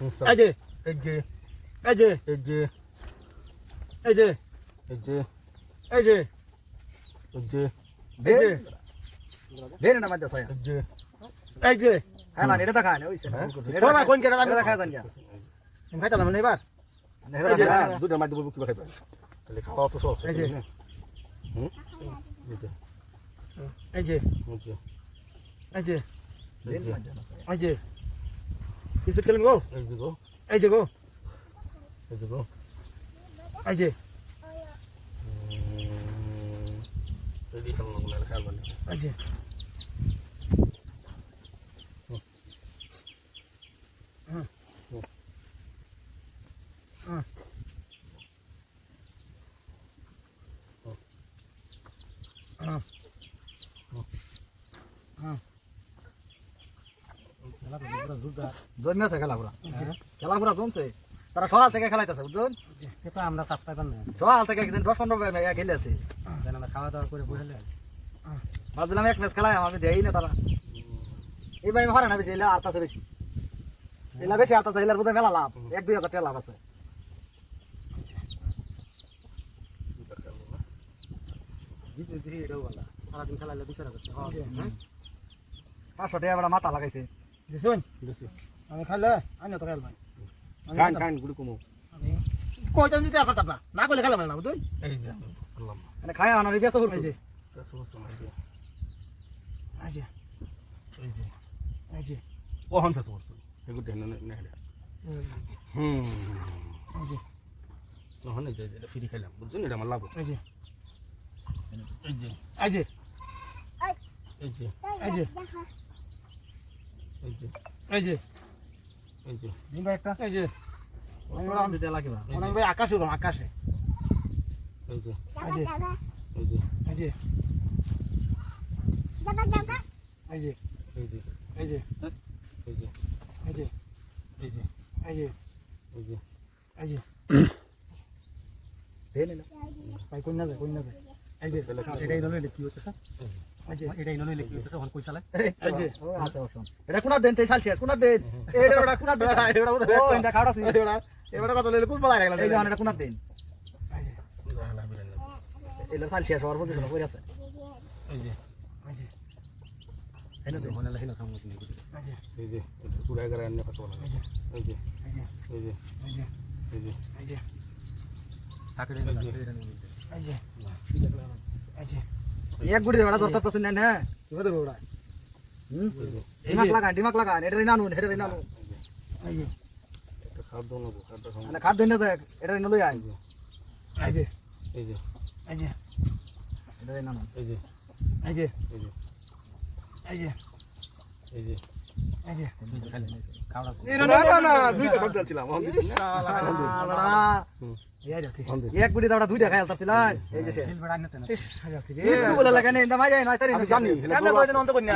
এই যে এই যে এই যে এই যে এই যে এই যে এই যে এই যে এই যে দেন না মাঝে ছয় এই যে এই যে খায় না এটা খায় না ওইছে তোমার কোন কেটা এটা খায় জানি তুমি খাইতে না এবার হ্যাঁ, দুটার মাঝে বলব কিবা খাইবে তাহলে খাওয়া তো সব এই যে। হুম এই যে এই যে এই যে এই যে এই যে এই যে বিস্কুট খেলেন গো এই যে গো এই যে গো এই যে গো এই যে এই যে খাওয়া লাগল খেয়াল বানি এই যে হ্যাঁ হ্যাঁ হ্যাঁ হ্যাঁ জমছে তারা সকাল থেকে খেলাইতেছে বুঝছেন এটা আমরা কাজ না সকাল থেকে একদিন দশ পনেরো খেলে আছে খাওয়া দাওয়া করে এক ম্যাচ খেলায় আমি দেই না তারা এই ভাই হারে না বেশি এলা আটটাতে বেশি এলা বেশি আটটা এলার মেলা লাভ এক দুই হাজার লাভ আছে পাঁচশো টাকা মাথা লাগাইছে। দিছুন বেশি আমি খাইলে আমি তো খেলবাই কান কান গুড়ি কমো কয়টা দিতে আসা আপনার না করলে খেলাম না বুঝুন এই যে বললাম মানে খায় আনার বেসা এই করছে যে কাছে বসে এই যে এই যে এই যে এই যে কখন ফেসে পড়ছে এগুলো দেন না না হুম এই যে তখন এই যে ফ্রি খাইলাম এটা আমার লাভ এই যে এই যে এই যে এই যে এই যে এই যে এই যে এই যে দিন ভাই একটা এই যে ভাই আকাশে উড়াম আকাশে এই যে এই যে এই যে এই যে এই যে এই যে এই যে এই যে এই যে এই যে এই যে এই যে এই যে দেন না ভাই কই না যায় কই না যায় এই যে এটাই নলে কি হচ্ছে স্যার এই যে এটাই নলে হন কই এই যে ও আছে অপশন এটা কোনা দেন তে সাল শেষ কোনা দেন এটা ওটা কোনা দেন এবার বোধ ও ইন্দা খাওয়া আছে এবার এবার কথা লইলে কোন বলা রাখলা এই যে এটা কোনা দেন এই যে এলো সাল শেষ হওয়ার পজিশন কই আছে এই যে এই যে এনে দেন হন লাহিনা থামো তুমি এই যে এই যে পুরা এগারো আন্নে ফেসে বলা এই যে এই যে এই যে এই যে এই যে এই যে থাকে রে এটা এই যে এই যে এক গুড়ি বেড়া ধরতে পারছিস না হ্যাঁ তুমি ধরবো ওরা ডিমাক লাগান ডিমাক লাগান এটা রেনা নুন এটা রেনা নুন খাট ধরে দেখ এটা রেনা লই আয় এই যে এই যে এই যে এটা রেনা নুন এই যে এই যে এই যে এই যে এক বুড়ি দাওড়া দুইটা খাই আলতার ছিলাম এই যে সে। বলে লাগানে ইন্দা মাই যায় নয় তারিখ জানি। অন্ত কন্যা